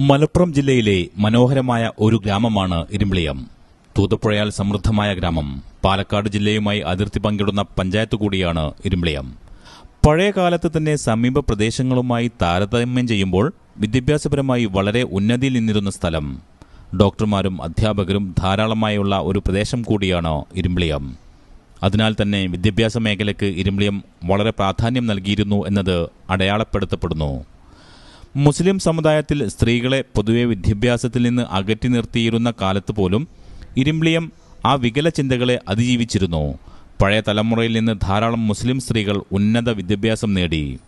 മലപ്പുറം ജില്ലയിലെ മനോഹരമായ ഒരു ഗ്രാമമാണ് ഇരുമ്പിളിയം. തൂതപ്പുഴയാൽ സമൃദ്ധമായ ഗ്രാമം. പാലക്കാട് ജില്ലയുമായി അതിർത്തി പങ്കിടുന്ന പഞ്ചായത്ത് കൂടിയാണ് ഇരുമ്പിളിയം. പഴയ കാലത്ത് തന്നെ സമീപ പ്രദേശങ്ങളുമായി താരതമ്യം ചെയ്യുമ്പോൾ വിദ്യാഭ്യാസപരമായി വളരെ ഉന്നതിയിൽ നിന്നിരുന്ന സ്ഥലം. ഡോക്ടർമാരും അധ്യാപകരും ധാരാളമായുള്ള ഒരു പ്രദേശം കൂടിയാണ് ഇരുമ്പിളിയം. അതിനാൽ തന്നെ വിദ്യാഭ്യാസ മേഖലയ്ക്ക് ഇരുമ്പിളിയം വളരെ പ്രാധാന്യം നൽകിയിരുന്നു എന്നത് അടയാളപ്പെടുത്തപ്പെടുന്നു. മുസ്ലിം സമുദായത്തിൽ സ്ത്രീകളെ പൊതുവെ വിദ്യാഭ്യാസത്തിൽ നിന്ന് അകറ്റി നിർത്തിയിരുന്ന കാലത്ത് പോലും ഇരുമ്പിളിയം ആ വികല ചിന്തകളെ അതിജീവിച്ചിരുന്നു. പഴയ തലമുറയിൽ നിന്ന് ധാരാളം മുസ്ലിം സ്ത്രീകൾ ഉന്നത വിദ്യാഭ്യാസം നേടി.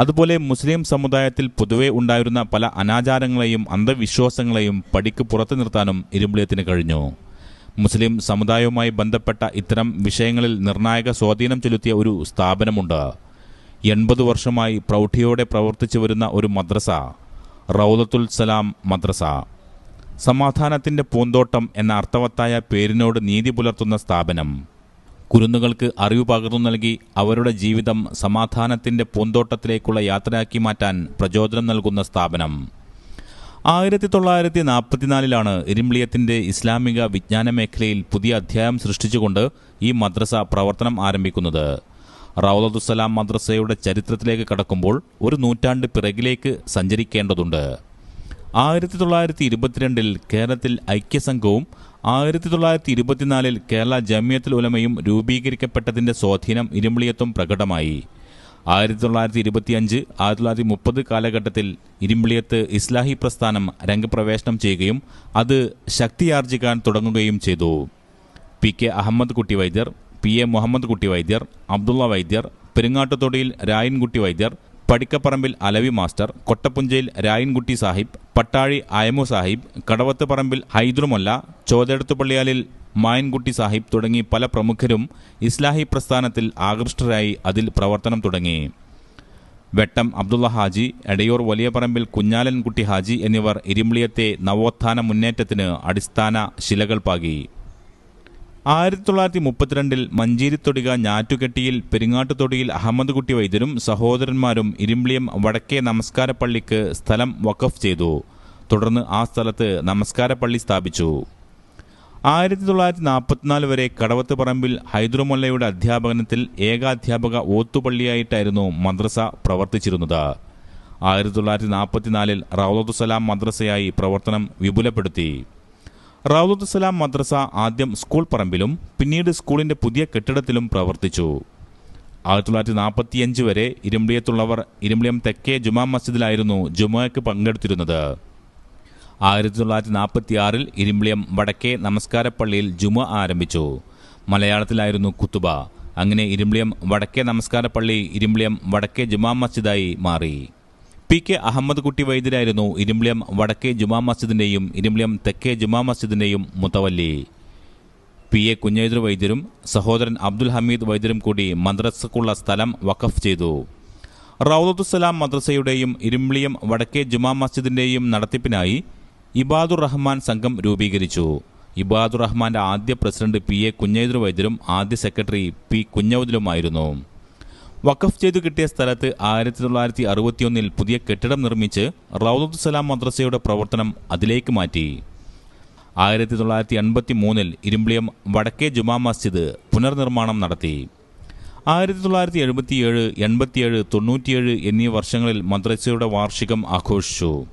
അതുപോലെ മുസ്ലിം സമുദായത്തിൽ പൊതുവെ ഉണ്ടായിരുന്ന പല അനാചാരങ്ങളെയും അന്ധവിശ്വാസങ്ങളെയും പടിക്ക് പുറത്തു നിർത്താനും ഇരുമ്പിളിയത്തിന് കഴിഞ്ഞു. മുസ്ലിം സമുദായവുമായി ബന്ധപ്പെട്ട ഇത്തരം വിഷയങ്ങളിൽ നിർണായക സ്വാധീനം ചെലുത്തിയ ഒരു സ്ഥാപനമുണ്ട്. എൺപത് വർഷമായി പ്രൗഢിയോടെ പ്രവർത്തിച്ചു വരുന്ന ഒരു മദ്രസ റൗദത്തുൽ സലാം മദ്രസ. സമാധാനത്തിന്റെ പൂന്തോട്ടം എന്ന അർത്ഥവത്തായ പേരിനോട് നീതി പുലർത്തുന്ന സ്ഥാപനം. കുരുന്നുകൾക്ക് അറിവ് പകർന്നു നൽകി അവരുടെ ജീവിതം സമാധാനത്തിന്റെ പൂന്തോട്ടത്തിലേക്കുള്ള യാത്രയാക്കി മാറ്റാൻ പ്രചോദനം നൽകുന്ന സ്ഥാപനം. ആയിരത്തി തൊള്ളായിരത്തി നാൽപ്പത്തിനാലിലാണ് ഇരിമ്പ്ലിയത്തിന്റെ ഇസ്ലാമിക വിജ്ഞാന മേഖലയിൽ പുതിയ അധ്യായം സൃഷ്ടിച്ചുകൊണ്ട് ഈ മദ്രസ പ്രവർത്തനം ആരംഭിക്കുന്നത്. റൗലത്തുസലാം മദ്രസയുടെ ചരിത്രത്തിലേക്ക് കടക്കുമ്പോൾ ഒരു നൂറ്റാണ്ട് പിറകിലേക്ക് സഞ്ചരിക്കേണ്ടതുണ്ട്. ആയിരത്തി തൊള്ളായിരത്തി ഇരുപത്തിരണ്ടിൽ കേരളത്തിൽ ഐക്യസംഘവും ആയിരത്തി തൊള്ളായിരത്തി ഇരുപത്തിനാലിൽ കേരള ജമിയത്തുൽ ഉലമയും രൂപീകരിക്കപ്പെട്ടതിന്റെ സ്വാധീനം ഇരുമ്പിളിയത്തും പ്രകടമായി. ആയിരത്തി തൊള്ളായിരത്തി ഇരുപത്തിയഞ്ച് ആയിരത്തി തൊള്ളായിരത്തി മുപ്പത് കാലഘട്ടത്തിൽ ഇരുമ്പിളിയത്ത് ഇസ്ലാഹി പ്രസ്ഥാനം രംഗപ്രവേശനം ചെയ്യുകയും അത് ശക്തിയാർജിക്കാൻ തുടങ്ങുകയും ചെയ്തു. പി കെ അഹമ്മദ് കുട്ടി വൈദ്യർ P A Muhammad Kutty Vaidyar Abdulla Vaidyar Perungattuthodiyil Rayankutty Vaidyar Padikkaparambil Alavi master Kottappunchayil Rayankutty Sahib Pattazhi Ayamu Sahib Kadavath Parambil ഹൈദ്രുമൊല്ല ചോതെടുത്തുപള്ളിയാലിൽ Mayankutty Sahib തുടങ്ങി പല പ്രമുഖരും ഇസ്ലാഹി പ്രസ്ഥാനത്തിൽ ആകൃഷ്ടരായി അതിൽ പ്രവർത്തനം തുടങ്ങി. വെട്ടം അബ്ദുള്ള ഹാജി എടയൂർ വലിയ പറമ്പിൽ കുഞ്ഞാലൻകുട്ടി ഹാജി എന്നിവർ ഇരുമ്പിളിയത്തെ നവോത്ഥാന മുന്നേറ്റത്തിന് അടിസ്ഥാന ശിലകൾ പാകി. ആയിരത്തി തൊള്ളായിരത്തി മുപ്പത്തിരണ്ടിൽ മഞ്ചേരിത്തൊടിക ഞാറ്റുകെട്ടിയിൽ പെരിങ്ങാട്ടുതൊടിയിൽ അഹമ്മദ് കുട്ടി വൈദ്യരും സഹോദരന്മാരും ഇരുമ്പിളിയം വടക്കേ നമസ്കാരപ്പള്ളിക്ക് സ്ഥലം വഖഫ് ചെയ്തു. തുടർന്ന് ആ സ്ഥലത്ത് നമസ്കാരപ്പള്ളി സ്ഥാപിച്ചു. ആയിരത്തി തൊള്ളായിരത്തി നാൽപ്പത്തിനാല് വരെ കടവത്ത് പറമ്പിൽ ഹൈദ്രമൊല്ലയുടെ അധ്യാപനത്തിൽ ഏകാധ്യാപക ഓത്തുപള്ളിയായിട്ടായിരുന്നു മദ്രസ പ്രവർത്തിച്ചിരുന്നത്. ആയിരത്തി തൊള്ളായിരത്തി നാൽപ്പത്തിനാലിൽ റൗദത്തുസലാം മദ്രസയായി പ്രവർത്തനം വിപുലപ്പെടുത്തി. റൗദത്തുസലാം മദ്രസ ആദ്യം സ്കൂൾ പറമ്പിലും പിന്നീട് സ്കൂളിന്റെ പുതിയ കെട്ടിടത്തിലും പ്രവർത്തിച്ചു. ആയിരത്തി തൊള്ളായിരത്തി നാൽപ്പത്തിയഞ്ച് വരെ ഇരുമ്പിളിയത്തുള്ളവർ ഇരുമ്പിളിയം തെക്കേ ജുമാ മസ്ജിദിലായിരുന്നു ജുമയ്ക്ക് പങ്കെടുത്തിരുന്നത്. ആയിരത്തി തൊള്ളായിരത്തി നാൽപ്പത്തി ആറിൽ ഇരുമ്പിളിയം വടക്കേ നമസ്കാരപ്പള്ളിയിൽ ജുമ ആരംഭിച്ചു. മലയാളത്തിലായിരുന്നു കുത്തുബ. അങ്ങനെ ഇരുമ്പിളിയം വടക്കേ നമസ്കാരപ്പള്ളി ഇരുമ്പിളിയം വടക്കേ ജുമാ മസ്ജിദായി മാറി. പി കെ അഹമ്മദ് കുട്ടി വൈദ്യരായിരുന്നു ഇരുമ്പ്ലിയം വടക്കേ ജുമാ മസ്ജിദിന്റെയും ഇരുമ്പ്ലിയം തെക്കേ ജുമാ മസ്ജിദിന്റെയും മുത്തവല്ലി. പി എ കുഞ്ഞൈദർ വൈദ്യരും സഹോദരൻ അബ്ദുൽ ഹമീദ് വൈദ്യരും കൂടി മദ്രസക്കുള്ള സ്ഥലം വഖഫ് ചെയ്തു. റൌദത്തുസലാം മദ്രസയുടെയും ഇരുമ്പ്ലിയം വടക്കേ ജുമാ മസ്ജിദിന്റെയും നടത്തിപ്പിനായി ഇബാദുർ റഹ്മാൻ സംഘം രൂപീകരിച്ചു. ഇബാദുർ റഹ്മാന്റെ ആദ്യ പ്രസിഡന്റ് പി എ കുഞ്ഞൈദർ വൈദ്യരും ആദ്യ സെക്രട്ടറി പി കുഞ്ഞവതിലുമായിരുന്നു വഖഫ് ചെയ്തു കിട്ടിയ സ്ഥലത്ത് ആയിരത്തി തൊള്ളായിരത്തി അറുപത്തിയൊന്നിൽ പുതിയ കെട്ടിടം നിർമ്മിച്ച് റൗദത്തുസലാം മദ്രസയുടെ പ്രവർത്തനം അതിലേക്ക് മാറ്റി. ആയിരത്തി തൊള്ളായിരത്തി എൺപത്തി മൂന്നിൽ ഇരുമ്പിളിയം വടക്കേ ജുമാ മസ്ജിദ് പുനർനിർമ്മാണം നടത്തി. ആയിരത്തി തൊള്ളായിരത്തി എഴുപത്തിയേഴ് എൺപത്തിയേഴ് തൊണ്ണൂറ്റിയേഴ് എന്നീ വർഷങ്ങളിൽ മദ്രസയുടെ വാർഷികം ആഘോഷിച്ചു.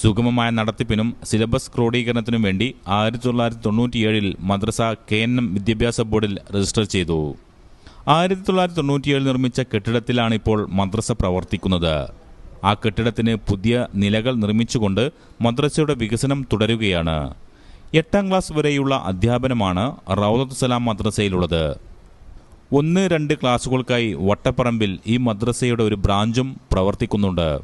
സുഗമമായ നടത്തിപ്പിനും സിലബസ് ക്രോഡീകരണത്തിനും വേണ്ടി ആയിരത്തി തൊള്ളായിരത്തി തൊണ്ണൂറ്റിയേഴിൽ മദ്രസ കെ എൻ എം വിദ്യാഭ്യാസ ബോർഡിൽ രജിസ്റ്റർ ചെയ്തു. ആയിരത്തി തൊള്ളായിരത്തി തൊണ്ണൂറ്റിയേഴ് നിർമ്മിച്ച കെട്ടിടത്തിലാണ് ഇപ്പോൾ മദ്രസ പ്രവർത്തിക്കുന്നത്. ആ കെട്ടിടത്തിന് പുതിയ നിലകൾ നിർമ്മിച്ചുകൊണ്ട് മദ്രസയുടെ വികസനം തുടരുകയാണ്. എട്ടാം ക്ലാസ് വരെയുള്ള അധ്യാപനമാണ് റൗദത്ത് സലാം മദ്രസയിലുള്ളത്. ഒന്ന് രണ്ട് ക്ലാസുകൾക്കായി വട്ടപ്പറമ്പിൽ ഈ മദ്രസയുടെ ഒരു ബ്രാഞ്ചും പ്രവർത്തിക്കുന്നുണ്ട്.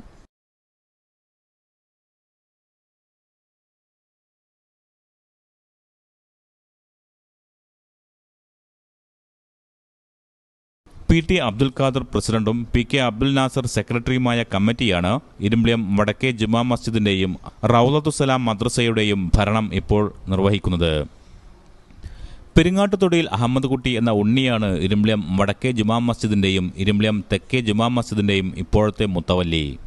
പി ടി അബ്ദുൽ ഖാദർ പ്രസിഡന്റും പി കെ അബ്ദുൽ നാസർ സെക്രട്ടറിയുമായ കമ്മിറ്റിയാണ് ഇരുമ്പിളിയം വടക്കേ ജുമാ മസ്ജിദിന്റെയും റൌലത്തുസലാം മദ്രസയുടെയും ഭരണം ഇപ്പോൾ നിർവഹിക്കുന്നത്. പെരിങ്ങാട്ടുതൊടിയിൽ അഹമ്മദ് കുട്ടി എന്ന ഉണ്ണിയാണ് ഇരുമ്പിളിയം വടക്കേ ജുമാ മസ്ജിദിന്റെയും ഇരുമ്പിളിയം തെക്കേ ജുമാ മസ്ജിദിന്റെയും ഇപ്പോഴത്തെ മുത്തവല്ലി.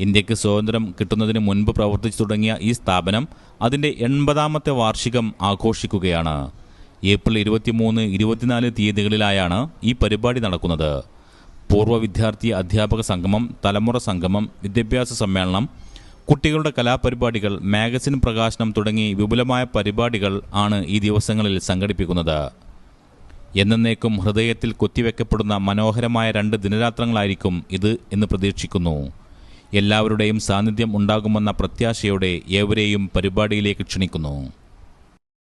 ഇന്ത്യയ്ക്ക് സ്വാതന്ത്ര്യം കിട്ടുന്നതിന് മുൻപ് പ്രവർത്തിച്ചു തുടങ്ങിയ ഈ സ്ഥാപനം അതിന്റെ എൺപതാമത്തെ വാർഷികം ആഘോഷിക്കുകയാണ്. ഏപ്രിൽ ഇരുപത്തിമൂന്ന് ഇരുപത്തിനാല് തീയതികളിലായാണ് ഈ പരിപാടി നടക്കുന്നത്. പൂർവ വിദ്യാർത്ഥി അധ്യാപക സംഗമം തലമുറ സംഗമം വിദ്യാഭ്യാസ സമ്മേളനം കുട്ടികളുടെ കലാപരിപാടികൾ മാഗസിൻ പ്രകാശനം തുടങ്ങി വിപുലമായ പരിപാടികൾ ആണ് ഈ ദിവസങ്ങളിൽ സംഘടിപ്പിക്കുന്നത്. എന്നേക്കും ഹൃദയത്തിൽ കൊത്തിവെക്കപ്പെടുന്ന മനോഹരമായ രണ്ട് ദിനരാത്രങ്ങളായിരിക്കും ഇത് എന്ന് പ്രതീക്ഷിക്കുന്നു. എല്ലാവരുടെയും സാന്നിധ്യം ഉണ്ടാകുമെന്ന പ്രത്യാശയോടെ ഏവരെയും പരിപാടിയിലേക്ക് ക്ഷണിക്കുന്നു.